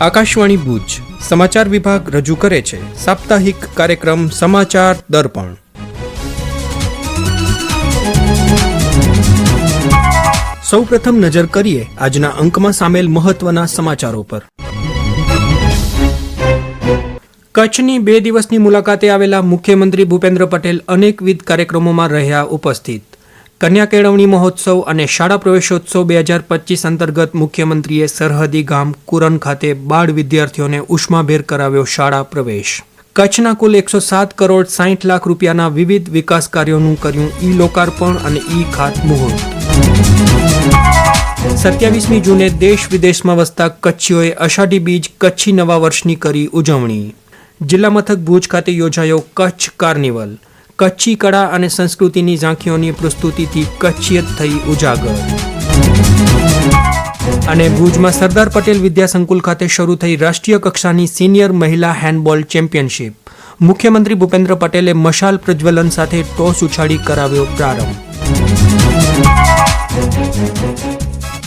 આકાશવાણી ભુજ. સમાચાર વિભાગ રજૂ કરે છે. સાપ્તાહિક કાર્યક્રમ સમાચાર દર્પણ. સૌપ્રથમ નજર કરીએ આજના અંકમાં સામેલ મહત્વના સમાચારો પર. કચ્છની બે દિવસની મુલાકાતે આવેલા મુખ્યમંત્રી ભૂપેન્દ્ર પટેલ અનેકવિધ કાર્યક્રમોમાં રહ્યા ઉપસ્થિત. કન્યા કેળવણી મહોત્સવ અને શાળા પ્રવેશોત્સવ બે હજાર પચીસ અંતર્ગત મુખ્યમંત્રીએ સરહદી ગામ કુરન ખાતે બાળ વિદ્યાર્થીઓને ઉષ્માભેર કરાવ્યો શાળા પ્રવેશ. કચ્છના કુલ એકસો સાત કરોડ સાઠ લાખ રૂપિયાના વિવિધ વિકાસ કાર્યોનું કર્યું ઈ લોકાર્પણ અને ઈ ખાતમુહૂર્ત સત્યાવીસમી જૂને દેશ વિદેશમાં વસતા કચ્છીઓએ અષાઢી બીજ કચ્છી નવા વર્ષની કરી ઉજવણી. જિલ્લા મથક ભુજ ખાતે યોજાયો કચ્છ કાર્નિવલ. કચ્છી કળા અને સંસ્કૃતિની ઝાંખીઓની પ્રસ્તુતિથી કચ્છિયત થઈ ઉજાગર. અને ભુજમાં સરદાર પટેલ વિદ્યા સંકુલ ખાતે શરૂ થઈ રાષ્ટ્રીય કક્ષાની સિનિયર મહિલા હેન્ડબોલ ચેમ્પિયનશિપ. મુખ્યમંત્રી ભૂપેન્દ્ર પટેલે મશાલ પ્રજ્વલન સાથે ટોસ ઉછાળી કરાવ્યો પ્રારંભ.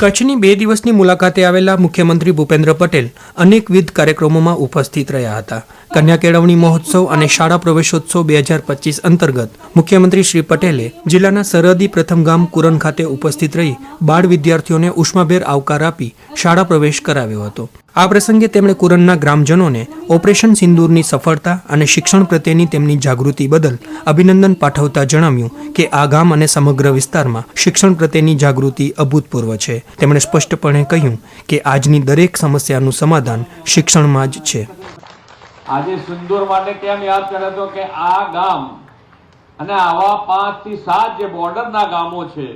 કચ્છની બે દિવસની મુલાકાતે આવેલા મુખ્યમંત્રી ભૂપેન્દ્ર પટેલ અનેકવિધ કાર્યક્રમોમાં ઉપસ્થિત રહ્યા હતા. કન્યા કેળવણી મહોત્સવ અને શાળા પ્રવેશોત્સવ બે હજાર પચીસ અંતર્ગત મુખ્યમંત્રી શ્રી પટેલે જિલ્લાના સરહદી પ્રથમ ગામ કુરન ખાતે ઉપસ્થિત રહી બાળ વિદ્યાર્થીઓને ઉષ્માભેર આવકાર આપી શાળા પ્રવેશ કરાવ્યો હતો. આ પ્રસંગે તેમણે કુરનના ગ્રામજનોને ઓપરેશન સિંદૂરની સફળતા અને શિક્ષણ પ્રત્યેની તેમની જાગૃતિ બદલ અભિનંદન પાઠવતા જણાવ્યું કે આ ગામ અને સમગ્ર વિસ્તારમાં શિક્ષણ પ્રત્યેની જાગૃતિ અભૂતપૂર્વ છે. તેમણે સ્પષ્ટપણે કહ્યું કે આજની દરેક સમસ્યાનું સમાધાન શિક્ષણમાં જ છે. આજે સિંદૂર માટે કેમ યાદ કરે તો કે આ ગામ અને આવા પાંચથી સાત જે બોર્ડરના ગામો છે,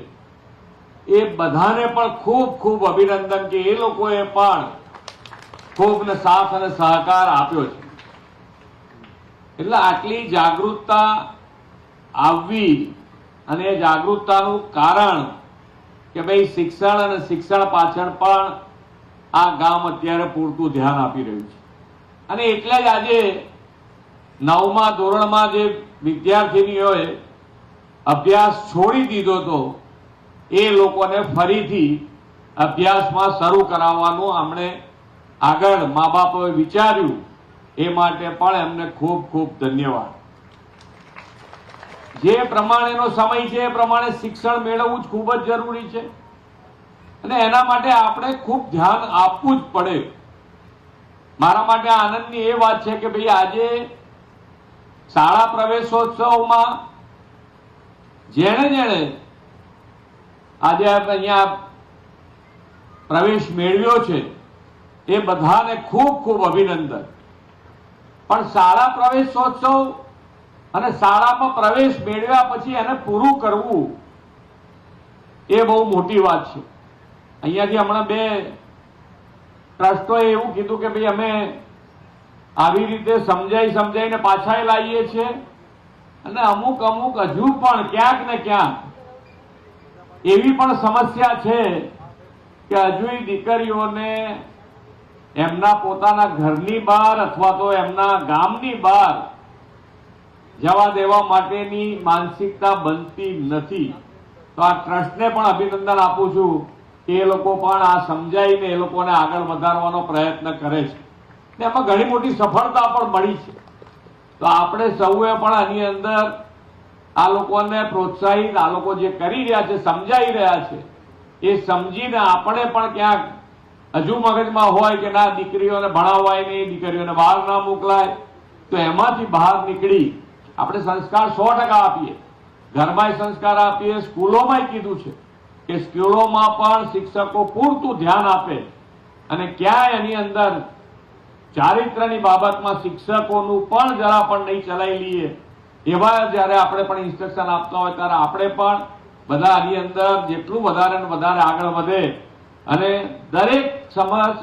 એ બધાને પણ ખૂબ ખૂબ અભિનંદન કે એ લોકોએ પણ ખૂબ ને સાથ અને સહકાર આપ્યો છે. એટલે આટલી જાગૃતતા આવવી અને એ જાગૃતતાનું કારણ કે ભાઈ શિક્ષણ અને શિક્ષણ પાછળ પણ આ ગામ અત્યારે પૂરતું ધ્યાન આપી રહ્યું છે. અને એટલે જ આજે નવમા ધોરણમાં જે વિદ્યાર્થીનીઓએ અભ્યાસ છોડી દીધો હતો, એ લોકોને ફરીથી અભ્યાસમાં શરૂ કરાવવાનું આમણે આગળ મા બાપોએ વિચાર્યું. એ માટે પણ એમને ખૂબ ખૂબ ધન્યવાદ. જે પ્રમાણેનો સમય છે એ પ્રમાણે શિક્ષણ મેળવવું જ ખૂબ જ જરૂરી છે. અને એના માટે આપણે ખૂબ ધ્યાન આપવું જ પડે. મારા માટે આનંદની એ વાત છે કે ભાઈ આજે શાળા પ્રવેશોત્સવમાં જેણે જેણે આજે અહીંયા પ્રવેશ મેળવ્યો છે, એ બધાને ખૂબ ખૂબ અભિનંદન. પણ શાળા પ્રવેશોત્સવ અને શાળામાં પ્રવેશ મેળવ્યા પછી એને પૂરું કરવું એ બહુ મોટી વાત છે. અહીંયાથી હમણાં બે ટ્રસ્ટોએ એવું કીધું કે ભાઈ અમે આવી રીતે સમજાઈ સમજાઈને પાછા લાવીએ છીએ. અને અમુક અમુક હજુ પણ ક્યાંક ને ક્યાંક એવી પણ સમસ્યા છે કે હજુ દીકરીઓને એમના પોતાના ઘરની બહાર અથવા તો એમના ગામની બહાર જવા દેવા માટેની માનસિકતા બનતી નથી. તો આ ટ્રસ્ટને પણ અભિનંદન આપું છું. એ લોકો પણ આ સમજાવીને એ લોકોને આગળ વધારવાનો પ્રયત્ન કરે છે. ને એમાં ઘણી મોટી સફળતા પણ મળી છે. તો આપણે સૌએ પણ આની અંદર આ લોકોને પ્રોત્સાહિત, આ લોકો જે કરી રહ્યા છે, સમજાઈ રહ્યા છે, એ સમજીને આપણે પણ ક્યાંક હજુ મગજમાં હોય કે ના, દીકરીઓને ભણાવાય નહીં, દીકરીઓને બહાર ના મોકલાય, તો એમાંથી બહાર નીકળી આપણે સંસ્કાર સો ટકા આપીએ. ઘરમાં સંસ્કાર આપીએ સ્કૂલોમાં કીધું છે. કે સ્કૂલોમાં પણ શિક્ષકો પૂરતું ધ્યાન આપે અને ક્યાંય એની અંદર ચારિત્રની બાબતમાં શિક્ષકોનું પણ જરા પણ નહીં ચલાવી લઈએ. એવા જ્યારે આપણે પણ ઇન્સ્ટ્રક્શન આપતા હોય ત્યારે આપણે પણ બધા આની અંદર જેટલું વધારે ને વધારે આગળ વધે અને દરેક સમજ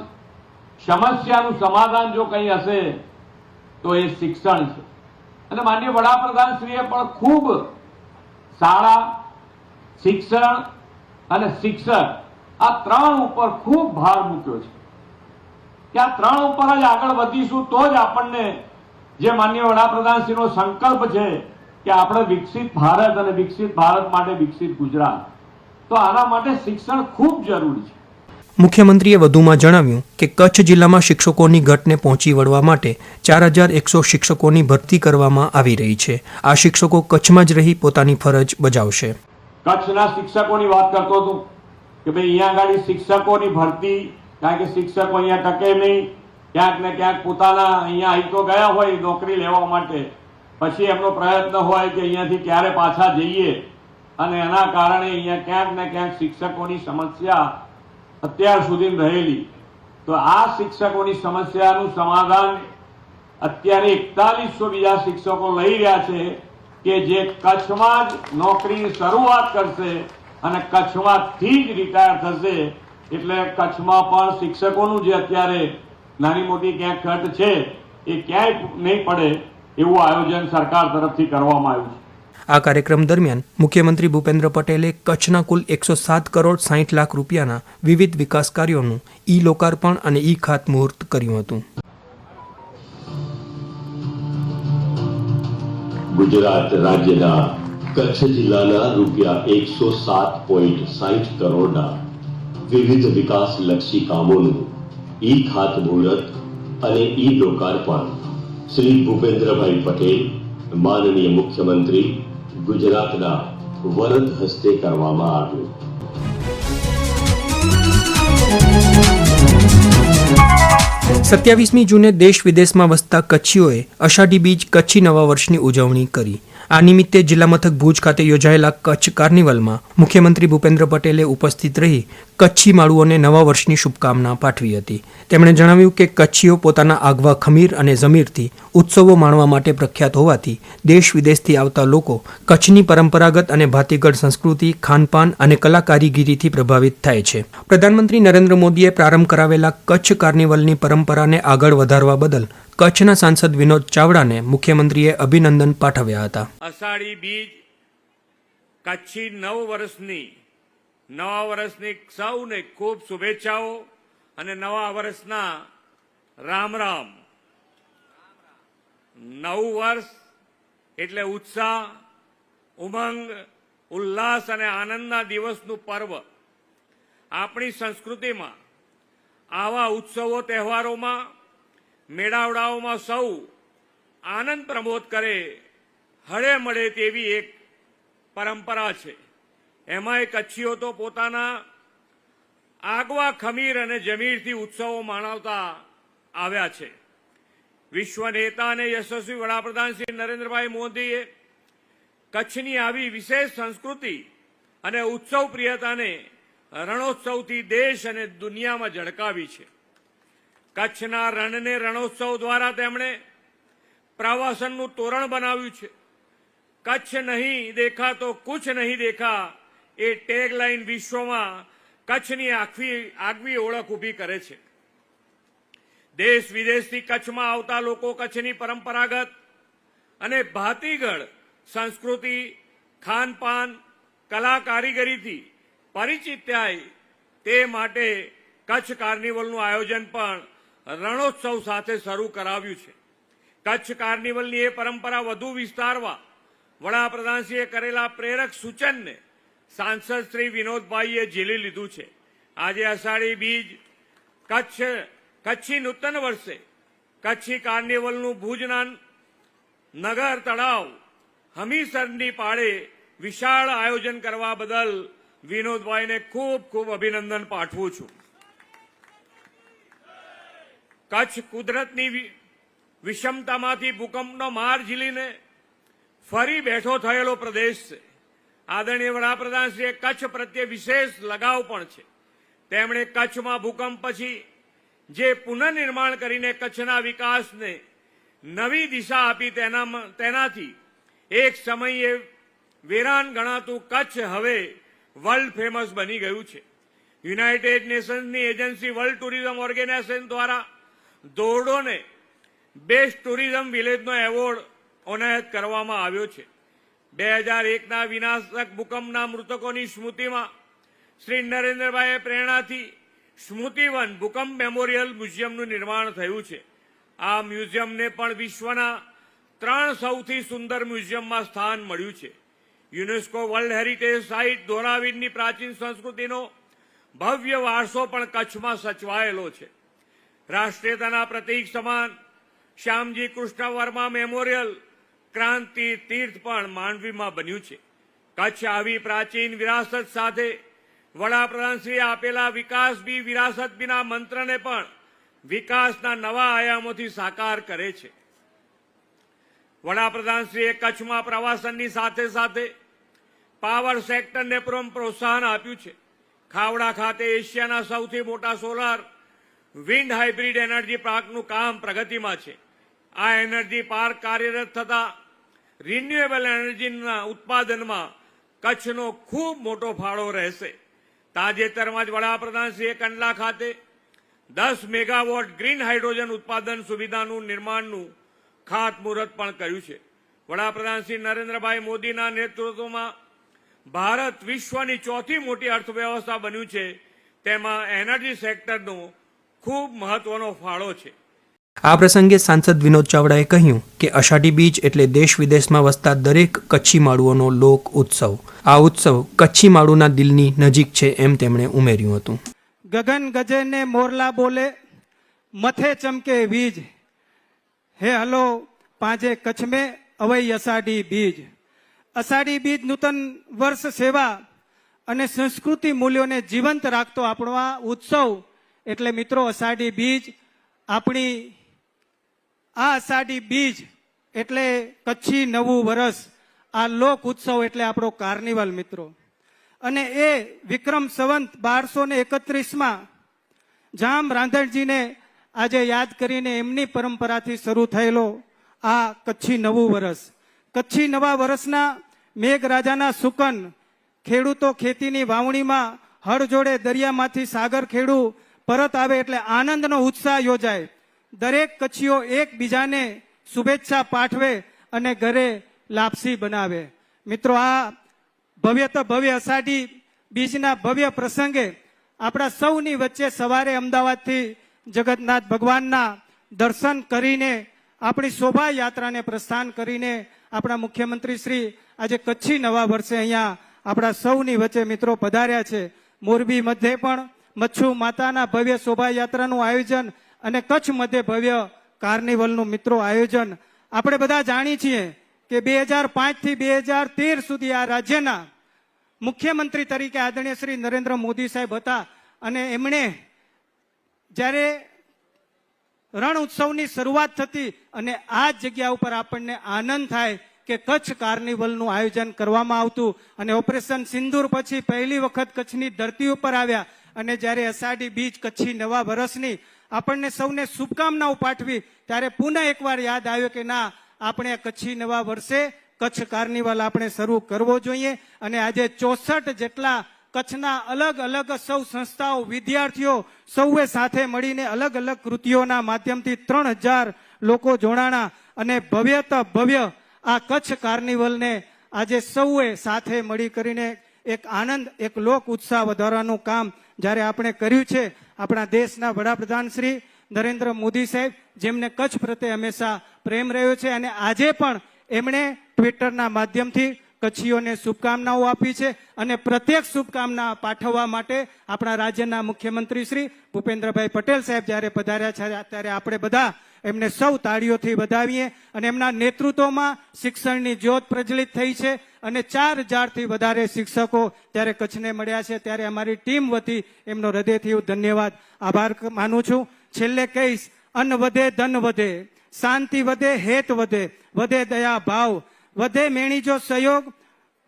સમસ્યાનું સમાધાન જો કંઈ હશે, તો એ શિક્ષણ છે. અને માનનીય વડાપ્રધાન શ્રીએ પણ ખૂબ શાળા શિક્ષણ અને શિક્ષણ આ ત્રણ ઉપર ખૂબ ભાર મૂક્યો છે. કે આ ત્રણ ઉપર જ આગળ વધીશું તો જ આપણને જે માન્ય વડાપ્રધાનશ્રીનો સંકલ્પ છે કે આપણે વિકસિત ભારત અને વિકસિત ભારત માટે વિકસિત ગુજરાત. તો આના માટે શિક્ષણ ખૂબ જરૂરી છે. મુખ્યમંત્રીએ વધુમાં જણાવ્યું કે કચ્છ જિલ્લામાં શિક્ષકોની ઘટને પહોંચી વળવા માટે ચાર હજાર એકસો શિક્ષકોની ભરતી કરવામાં આવી રહી છે. આ શિક્ષકો કચ્છમાં જ રહી પોતાની ફરજ બજાવશે. કચ્છના શિક્ષકોની વાત કરતો હતો કે ભાઈ, અહીંયા આગળ શિક્ષકોની ભરતી, કારણ કે શિક્ષકો અહીંયા ટકે નહીં. ક્યાંક ને ક્યાંક પોતાના અહીંયા અહીં તો ગયા હોય નોકરી લેવા માટે. પછી એમનો પ્રયત્ન હોય કે અહીંયાથી ક્યારે પાછા જઈએ. અને એના કારણે અહીંયા ક્યાંક ને ક્યાંક શિક્ષકોની સમસ્યા અત્યાર સુધી રહેલી. તો આ શિક્ષકોની સમસ્યાનું સમાધાન અત્યારે એકતાલીસો બીજા શિક્ષકો લઈ રહ્યા છે. કે જે કચ્છમાં જ નોકરીની શરૂઆત કરશે અને કચ્છમાંથી જ રિટાયર થશે, એટલે કચ્છમાં પણ શિક્ષકોનું જે અત્યારે નાની મોટી ક્યાંક ખર્ચ છે, એ ક્યાંય નહીં પડે એવું આયોજન સરકાર તરફથી કરવામાં આવ્યું છે. આ કાર્યક્રમ દરમિયાન મુખ્યમંત્રી ભૂપેન્દ્ર પટેલે કચ્છના કુલ એકસો સાત કરોડ સાહીઠ લાખ રૂપિયાના વિવિધ વિકાસ કાર્યોનું ઈ લોકાર્પણ અને ઈ ખાતમુહૂર્ત કર્યું હતું. ગુજરાત રાજ્યના કચ્છ જિલ્લાના રૂપિયા એકસો સાત પોઈન્ટ સાહીઠ કરોડના વિવિધ વિકાસલક્ષી કામોનું ઈ ખાતમુહૂર્ત અને ઈ લોકાર્પણ શ્રી ભૂપેન્દ્રભાઈ પટેલ, માનનીય મુખ્યમંત્રી, ગુજરાતના વરદ હસ્તે કરવામાં આવ્યું. સત્યાવીસમી જૂને દેશ વિદેશમાં વસતા કચ્છીઓએ અષાઢી બીજ કચ્છી નવા વર્ષની ઉજવણી કરી. આ નિમિત્તે જિલ્લા મથક ભુજ ખાતે યોજાયેલા કચ્છ કાર્નિવલમાં મુખ્યમંત્રી ભૂપેન્દ્ર પટેલે ઉપસ્થિત રહી કચ્છી માળુઓને નવા વર્ષની શુભકામના પાઠવી હતી. તેમણે જણાવ્યું કે કચ્છીઓ પોતાના આગવા ખમીર અને જમીરથી ઉત્સવો માણવા માટે પ્રખ્યાત હોવાથી દેશ વિદેશથી આવતા લોકો કચ્છની પરંપરાગત અને ભાતીગળ સંસ્કૃતિ, ખાનપાન અને કલા કારીગીરીથી પ્રભાવિત થાય છે. પ્રધાનમંત્રી નરેન્દ્ર મોદીએ પ્રારંભ કરાવેલા કચ્છ કાર્નિવલની પરંપરાને આગળ વધારવા બદલ કચ્છના સાંસદ વિનોદ ચાવડાને મુખ્યમંત્રીએ અભિનંદન પાઠવ્યા હતા. અષાઢી બીજ કચ્છી નવ વર્ષની, નવા વર્ષની સૌને ખૂબ શુભેચ્છાઓ અને નવા વર્ષના રામ રામ. નવું વર્ષ એટલે ઉત્સાહ, ઉમંગ, ઉલ્લાસ અને આનંદના દિવસનું પર્વ. આપણી સંસ્કૃતિમાં આવા ઉત્સવો, તહેવારોમાં મેળાવડાઓમાં સૌ આનંદ પ્રમોદ કરે, હળે મળે તેવી એક પરંપરા છે. એમાંય કચ્છીઓ તો પોતાના આગવા ખમીર અને જમીરથી ઉત્સવો મનાવતા આવ્યા છે. વિશ્વ નેતા અને યશસ્વી વડાપ્રધાન શ્રી નરેન્દ્રભાઈ મોદીએ કચ્છની આવી વિશેષ સંસ્કૃતિ અને ઉત્સવ પ્રિયતાને રણોત્સવથી દેશ અને દુનિયામાં ઝળકાવી છે. કચ્છના રણને રણોત્સવ દ્વારા તેમણે પ્રવાસનનું તોરણ બનાવ્યું છે. કચ્છ નહીં દેખા તો કુછ નહીં દેખા એ ટેગલાઇન વિશ્વમાં કચ્છની આખવી, આગવી ઓળખ ઊભી કરે છે. દેશ વિદેશથી કચ્છમાં આવતા લોકો કચ્છની પરંપરાગત અને ભાતીગળ સંસ્કૃતિ, ખાનપાન, કલા કારીગરીથી પરિચિત થાય તે માટે કચ્છ કાર્નિવલનું આયોજન પણ રણોત્સવ સાથે શરૂ કરાવ્યું છે. કચ્છ કાર્નિવલની એ પરંપરા વધુ વિસ્તારવા વડાપ્રધાનશ્રીએ કરેલા પ્રેરક સૂચનને સાંસદ શ્રી વિનોદભાઈએ ઝીલી લીધું છે. આજે અષાઢી બીજ કચ્છ, કચ્છી નૂતન વર્ષે કચ્છી કાર્નિવલનું ભુજના નગર તળાવ હમીસરની પાળે વિશાળ આયોજન કરવા બદલ વિનોદભાઈને ખૂબ ખૂબ અભિનંદન પાઠવું છું. કચ્છ કુદરતની વિષમતામાંથી ભૂકંપનો માર ઝીલીને ફરી બેઠો થયેલો પ્રદેશ છે. આદરણીય વડાપ્રધાનશ્રીએ કચ્છ પ્રત્યે વિશેષ લગાવ પણ છે. તેમણે કચ્છમાં ભૂકંપ પછી જે પુનર્નિર્માણ કરીને કચ્છના વિકાસને નવી દિશા આપી તેના તેનાથી એક સમયે વેરાન ગણાતું કચ્છ હવે વર્લ્ડ ફેમસ બની ગયું છે. યુનાઇટેડ નેશન્સની એજન્સી વર્લ્ડ ટુરિઝમ ઓર્ગેનાઇઝેશન દ્વારા ધોરડોને બેસ્ટ ટુરિઝમ વિલેજનો એવોર્ડ એનાયત કરવામાં આવ્યો છે. બે હજાર એકના વિનાશક ભૂકંપના મૃતકોની સ્મૃતિમાં શ્રી નરેન્દ્રભાઈએ પ્રેરણાથી સ્મૃતિવન ભૂકંપ મેમોરિયલ મ્યુઝિયમનું નિર્માણ થયું છે. આ મ્યુઝિયમને પણ વિશ્વના ત્રણ સૌથી સુંદર મ્યુઝિયમમાં સ્થાન મળ્યું છે. યુનેસ્કો વર્લ્ડ હેરિટેજ સાઇટ ધોરાવીરની પ્રાચીન સંસ્કૃતિનો ભવ્ય વારસો પણ કચ્છમાં સચવાયેલો છે. રાષ્ટ્રીયતાના પ્રતીક સમાન શ્યામજી કૃષ્ણ વર્મા મેમોરિયલ ક્રાંતિ તીર્થ પણ માંડવીમાં બન્યું છે. કચ્છ આવી પ્રાચીન વિરાસત સાથે વડાપ્રધાનશ્રીએ આપેલા વિકાસ બી વિરાસત બીના મંત્રને પણ વિકાસના નવા આયામોથી સાકાર કરે છે. વડાપ્રધાનશ્રીએ કચ્છમાં પ્રવાસનની સાથે સાથે પાવર સેક્ટરને પણ પ્રોત્સાહન આપ્યું છે. ખાવડા ખાતે એશિયાના સૌથી મોટા સોલાર વિન્ડ હાઇબ્રિડ એનર્જી પાર્કનું કામ પ્રગતિમાં છે. આ એનર્જી પાર્ક કાર્યરત થતા રિન્યુએબલ એનર્જીના ઉત્પાદનમાં કચ્છનો ખૂબ મોટો ફાળો રહેશે. તાજેતરમાં જ વડાપ્રધાનશ્રીએ કંડલા ખાતે દસ મેગાવોટ ગ્રીન હાઇડ્રોજન ઉત્પાદન સુવિધાનું નિર્માણનું ખાતમુહૂર્ત પણ કર્યું છે. વડાપ્રધાન શ્રી નરેન્દ્રભાઈ મોદીના નેતૃત્વમાં ભારત વિશ્વની ચોથી મોટી અર્થવ્યવસ્થા બન્યું છે. તેમાં એનર્જી સેક્ટરનો ખૂબ મહત્વનો ફાળો છે. આ પ્રસંગે સાંસદ વિનોદ ચાવડાએ કહ્યું કે અષાઢી બીજ એટલે દેશ વિદેશમાં વસતા દરેક કચ્છી માળુઓનો લોક ઉત્સવ. આ ઉત્સવ કચ્છી માળુના દિલની નજીક છે એમ તેમણે ઉમેર્યું હતું. ગગન ગજે ને મોરલા બોલે મથે ચમકે વીજ હે હલો પાંજે કચ્છ મે અવય અષાઢી બીજ. અષાઢી બીજ નૂતન વર્ષ સેવા અને સંસ્કૃતિ મૂલ્યોને જીવંત રાખતો આપણો આ ઉત્સવ એટલે મિત્રો, અષાઢી બીજ આપણી, આ અષાઢી બીજ એટલે કચ્છી નવું વરસ, આ લોક ઉત્સવ એટલે આપણો કાર્નિવલ મિત્રો. અને એ વિક્રમ સંવંત બારસો ને એકત્રીસમાં જામ રાંધણજીને આજે યાદ કરીને એમની પરંપરાથી શરૂ થયેલો આ કચ્છી નવું વરસ. કચ્છી નવા વરસના મેઘરાજાના સુકન ખેડૂતો ખેતીની વાવણીમાં હળ જોડે દરિયામાંથી સાગર ખેડૂ પરત આવે એટલે આનંદનો ઉત્સાહ યોજાય. દરેક કચ્છીઓ એકબીજાને શુભેચ્છા પાઠવે અને ઘરે લાપસી બનાવે. મિત્રો, આ ભવ્ય તો ભવ્ય અષાઢી બીજના ભવ્ય પ્રસંગે આપણા સૌની વચ્ચે સવારે અમદાવાદથી જગન્નાથ ભગવાનના દર્શન કરીને આપણી શોભાયાત્રાને પ્રસ્થાન કરીને આપણા મુખ્યમંત્રી શ્રી આજે કચ્છી નવા વર્ષે અહીંયા આપણા સૌની વચ્ચે મિત્રો પધાર્યા છે. મોરબી મધ્યે પણ મચ્છુ માતાના ભવ્ય શોભાયાત્રાનું આયોજન અને કચ્છ મધ્ય ભવ્ય કાર્નિવલનું મિત્રો આયોજન. આપણે બધા જાણીએ છીએ કે બે હજાર પાંચથી બે હજાર તેર સુધી આ રાજ્યના મુખ્યમંત્રી તરીકે આદરણીય શ્રી નરેન્દ્ર મોદી સાહેબ હતા અને એમણે જ્યારે રણ ઉત્સવની શરૂઆત થતી અને આ જગ્યા ઉપર આપણને આનંદ થાય કે કચ્છ કાર્નિવલનું આયોજન કરવામાં આવતું અને ઓપરેશન સિંદૂર પછી પહેલી વખત કચ્છની ધરતી ઉપર આવ્યા અને જ્યારે અષાઢી બીજ, કચ્છી નવા વર્ષની આપણને સૌને શુભકામનાઓ પાઠવી, ત્યારે પુનઃ એકવાર યાદ આવ્યો કે ના, આપણે કચ્છી નવા વર્ષે કચ્છ કાર્નિવલ આપણે શરૂ કરવો જોઈએ. અને આજે ચોસઠ જેટલા કચ્છના અલગ અલગ સૌ સંસ્થાઓ, વિદ્યાર્થીઓ સૌએ સાથે મળીને અલગ અલગ કૃતિઓના માધ્યમથી ત્રણ હજાર લોકો જોડાણા અને ભવ્ય તો ભવ્ય આ કચ્છ કાર્નિવલને આજે સૌએ સાથે મળી કરીને એક આનંદ, એક લોક ઉત્સાહ વધારવાનું કામ જ્યારે આપણે કર્યું છે, આપણા દેશના વડાપ્રધાન શ્રી નરેન્દ્ર મોદી સાહેબ, જેમને કચ્છ પ્રત્યે હંમેશા પ્રેમ રહ્યો છે અને આજે પણ એમણે ટ્વિટરના માધ્યમથી કચ્છીઓને શુભકામનાઓ આપી છે અને પ્રત્યેક શુભકામના પાઠવવા માટે આપણા રાજ્યના મુખ્યમંત્રી શ્રી ભૂપેન્દ્રભાઈ પટેલ સાહેબ જ્યારે પધાર્યા છે, ત્યારે આપણે બધા એમને સૌ તાળીઓથી વધાવીએ અને એમના નેતૃત્વમાં શિક્ષણની જ્યોત પ્રજ્વલિત થઈ છે. અને ચાર હજારથી વધારે શિક્ષકો ત્યારે કચ્છને મળ્યા છે. ત્યારે અમારી ટીમ વતી એમનો હૃદયથી હું ધન્યવાદ આભાર માનું છું. છેલ્લે કહીશ, અન્ન વધે, ધન વધે, શાંતિ વધે, હેત વધે વધે દયા ભાવ, વધે મેણી જો સહયોગ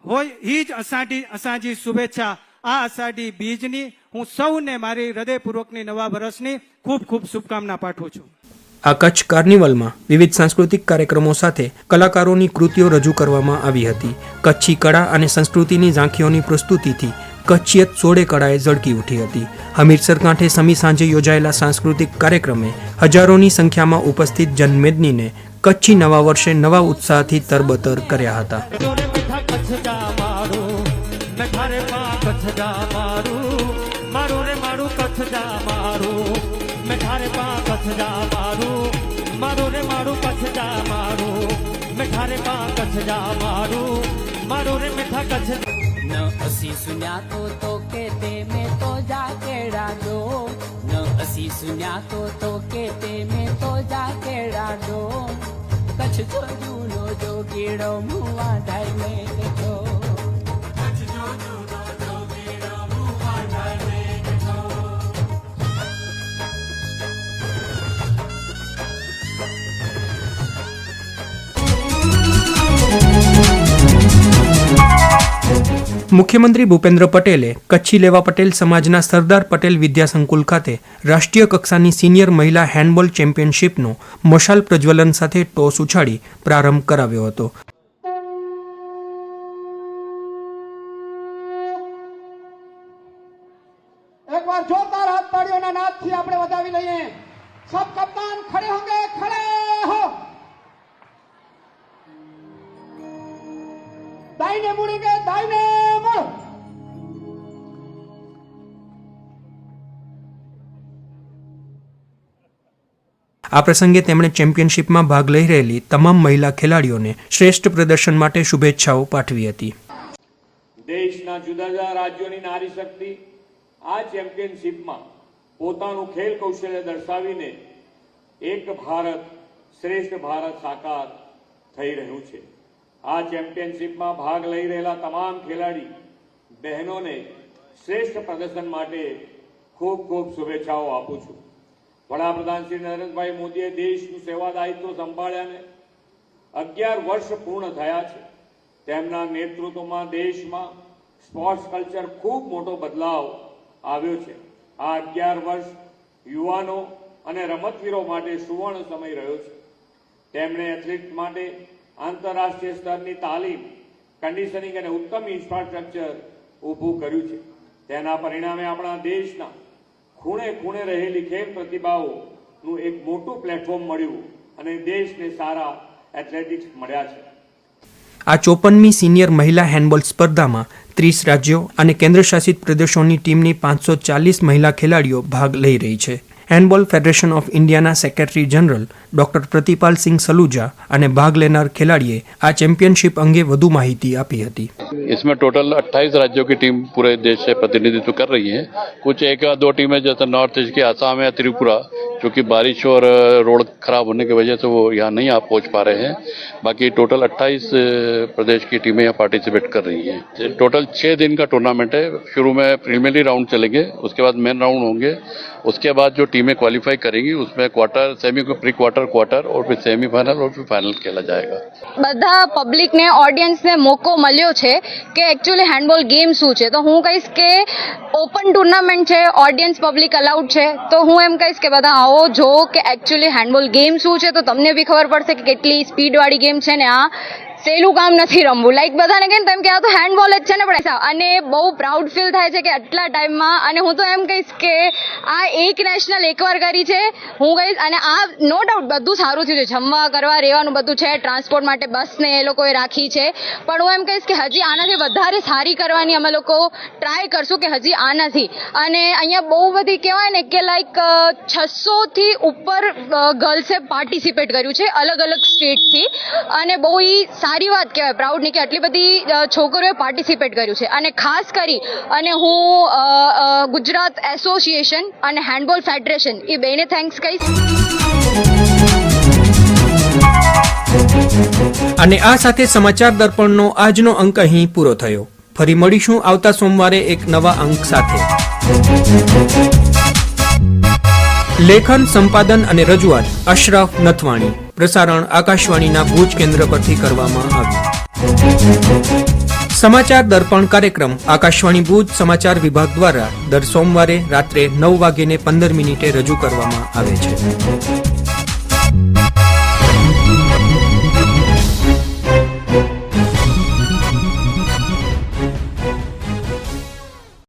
હોય, ઈ જ અષાઢી અસાજી શુભેચ્છા. આ અષાઢી બીજની હું સૌને મારી હૃદયપૂર્વકની નવા વર્ષની ખૂબ ખૂબ શુભકામના પાઠવું છું. આ કચ્છ કાર્નિવલમાં વિવિધ સાંસ્કૃતિક કાર્યક્રમો સાથે કલાકારોની કૃતિઓ રજૂ કરવામાં આવી હતી. કચ્છી કળા અને સંસ્કૃતિની ઝાંખીઓની પ્રસ્તુતિથી કચ્છિયત સોળે કળાએ ઝળકી ઉઠી હતી. હમીરસર કાંઠે સમી સાંજે યોજાયેલા સાંસ્કૃતિક કાર્યક્રમે હજારોની સંખ્યામાં ઉપસ્થિત જનમેદનીને કચ્છી નવા વર્ષે નવા ઉત્સાહથી તરબતર કર્યા હતા. ठारे पा कछजा मारू। मारो रे मारू कछजा मारू। मैं ठारे पा कछजा मारू। मारो रे मिठा कछ न असी सुनिया तो तो के ते में तो जा केड़ा दो। न असी सुनिया तो तो के ते में तो जा केड़ा दो। कछ जो तो जूनो जो कीड़ो मुआ डाई મુખ્યમંત્રી ભૂપેન્દ્ર પટેલે કચ્છી લેવા પટેલ સમાજના સરદાર પટેલ વિદ્યાસંકુલ ખાતે રાષ્ટ્રીય કક્ષાની સિનિયર મહિલા હેન્ડબોલ ચેમ્પિયનશિપનો મશાલ પ્રજ્વલન સાથે ટોસ ઉછાળી પ્રારંભ કરાવ્યો હતો. દાઈને મુડેંગે દાઈને આ પ્રસંગે તેમણે ચેમ્પિયનશિપમાં ભાગ લઈ રહેલી તમામ મહિલા ખેલાડીઓને શ્રેષ્ઠ પ્રદર્શન માટે શુભેચ્છાઓ પાઠવી હતી. દેશના જુદા જુદા રાજ્યોની નારી શક્તિ આ ચેમ્પિયનશિપમાં પોતાનું ખેલ કૌશલ્ય દર્શાવીને એક ભારત શ્રેષ્ઠ ભારત સાકાર થઈ રહ્યું છે. આ ચેમ્પિયનશિપમાં ભાગ લઈ રહેલા તમામ ખેલાડી, બહેનોને શ્રેષ્ઠ પ્રદર્શન માટે ખૂબ ખૂબ શુભેચ્છાઓ આપું છું. વડાપ્રધાન શ્રી નરેન્દ્રભાઈ મોદીએ દેશનું સેવા દાયિત્વ સંભાળ્યાને અગિયાર વર્ષ પૂર્ણ થયા છે. તેમના નેતૃત્વમાં દેશમાં સ્પોર્ટ્સ કલ્ચર ખૂબ મોટો બદલાવ આવ્યો છે. આ અગિયાર વર્ષ યુવાનો અને રમતવીરો માટે સુવર્ણ સમય રહ્યો છે. તેમણે એથ્લેટ માટે આંતરરાષ્ટ્રીય સ્તરની તાલીમ કન્ડિશનિંગ અને ઉત્તમ ઇન્ફ્રાસ્ટ્રક્ચર ઊભું કર્યું છે. તેના પરિણામે આપણા દેશના ખૂણે ખૂણે રહેલી ખેલ પ્રતિભાઓનું એક મોટું પ્લેટફોર્મ મળ્યું અને દેશને સારા એથ્લેટિક્સ મળ્યા છે. આ ચોપનમી સિનિયર મહિલા હેન્ડબોલ સ્પર્ધામાં ત્રીસ રાજ્યો અને કેન્દ્રશાસિત પ્રદેશોની ટીમની પાંચસો ચાલીસ મહિલા ખેલાડીઓ ભાગ લઈ રહી છે. હેન્ડબોલ ફેડરેશન ઓફ ઇન્ડિયાના secretary general doctor Pratipal Singh Saluja અને ભાગ લેનાર ખેલાડીએ આ ચેમ્પિયનશિપ અંગે વધુ માહિતી આપી હતી इसमें टोटल 28 राज्यों की टीम पूरे देश से प्रतिनिधित्व कर रही है कुछ एक या दो टीमें जैसे नॉर्थ ईस्ट की आसाम या त्रिपुरा क्योंकि बारिश और अ, रोड खराब होने की वजह से वो यहाँ नहीं आ पहुंच पा रहे हैं बाकी टोटल 28 अ, प्रदेश की टीमें यहाँ पार्टिसिपेट कर रही हैं ये टोटल छः दिन का टूर्नामेंट है शुरू में प्रीमियरली राउंड चलेंगे उसके बाद मेन राउंड होंगे उसके बाद जो टीमें क्वालिफाई करेंगी उसमें quarter semi pre quarter quarter और फिर सेमीफाइनल और फिर फाइनल खेला जाएगा બધા પબ્લિકને ઓડિયન્સને મોકો મળ્યો છે કે એકચ્યુઅલી હેન્ડબોલ ગેમ શું છે તો હું કહીશ કે ઓપન ટુર્નામેન્ટ છે ઓડિયન્સ પબ્લિક અલાઉડ છે તો હું એમ કહીશ કે બધા આવો જો કે એકચ્યુઅલી હેન્ડબોલ ગેમ શું છે તો તમને બી ખબર પડશે કે કેટલી સ્પીડવાળી ગેમ છે ને આ સહેલું કામ નથી રમવું. લાઈક બધાને કહે ને તેમ કે આ તો હેન્ડબોલ જ છે ને પણ અને બહુ પ્રાઉડ ફીલ થાય છે કે આટલા ટાઈમમાં અને હું તો એમ કહીશ કે આ એક નેશનલ એકવાર કરી છે. હું કહીશ, અને આ નો ડાઉટ બધું સારું થયું છે. જમવા, કરવા, રહેવાનું બધું છે. ટ્રાન્સપોર્ટ માટે બસને એ લોકોએ રાખી છે. પણ હું એમ કહીશ કે હજી આનાથી વધારે સારી કરવાની અમે લોકો ટ્રાય કરશું કે હજી આનાથી. અને અહીંયા બહુ બધી કહેવાય ને કે લાઈક છસોથી ઉપર ગર્લ્સે પાર્ટિસિપેટ કર્યું છે. અલગ અલગ સ્ટેટથી અને બહુ ઈ સારી વાત કહેવાય. પ્રાઉડની કે આટલી બધી છોકરીઓએ પાર્ટિસિપેટ કર્યું છે. અને ખાસ કરી, અને હું ગુજરાત એસોસિએશન અને હેન્ડબોલ ફેડરેશન એ બેને થેન્ક્સ કહીશ. અને આ સાથે સમાચાર દર્પણનો આજનો અંક અહીં પૂરો થયો. ફરી મળીશું આવતા સોમવારે એક નવા અંક સાથે. લેખન, સંપાદન અને રજૂઆત અશરફ નથવાણી. પ્રસારણ આકાશવાણીના ભુજ કેન્દ્ર પરથી કરવામાં આવ્યું. સમાચાર દર્પણ કાર્યક્રમ આકાશવાણી ભુજ સમાચાર વિભાગ દ્વારા દર સોમવારે રાત્રે નવ વાગ્યે પંદર મિનિટે રજૂ કરવામાં આવે છે.